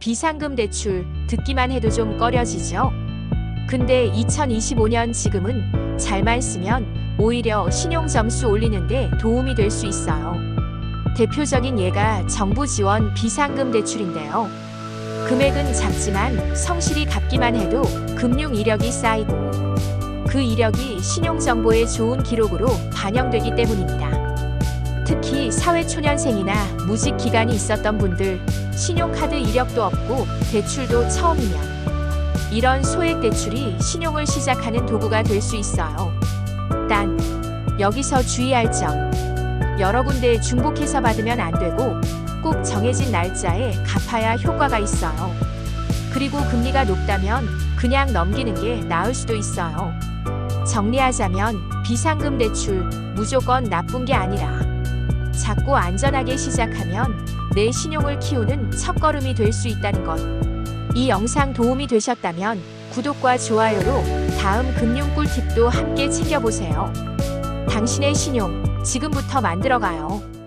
비상금 대출 듣기만 해도 좀 꺼려지죠? 근데 2025년 지금은 잘만 쓰면 오히려 신용 점수 올리는데 도움이 될 수 있어요. 대표적인 예가 정부 지원 비상금 대출인데요. 금액은 작지만 성실히 갚기만 해도 금융 이력이 쌓이고 그 이력이 신용정보의 좋은 기록으로 반영되기 때문입니다. 특히 사회초년생이나 무직 기간이 있었던 분들, 신용카드 이력도 없고 대출도 처음이면 이런 소액 대출이 신용을 시작하는 도구가 될 수 있어요. 단, 여기서 주의할 점. 여러 군데 중복해서 받으면 안 되고 꼭 정해진 날짜에 갚아야 효과가 있어요. 그리고 금리가 높다면 그냥 넘기는 게 나을 수도 있어요. 정리하자면 비상금 대출 무조건 나쁜 게 아니라 작고 안전하게 시작하면 내 신용을 키우는 첫걸음이 될 수 있다는 것. 이 영상 도움이 되셨다면 구독과 좋아요로 다음 금융 꿀팁도 함께 챙겨보세요. 당신의 신용 지금부터 만들어가요.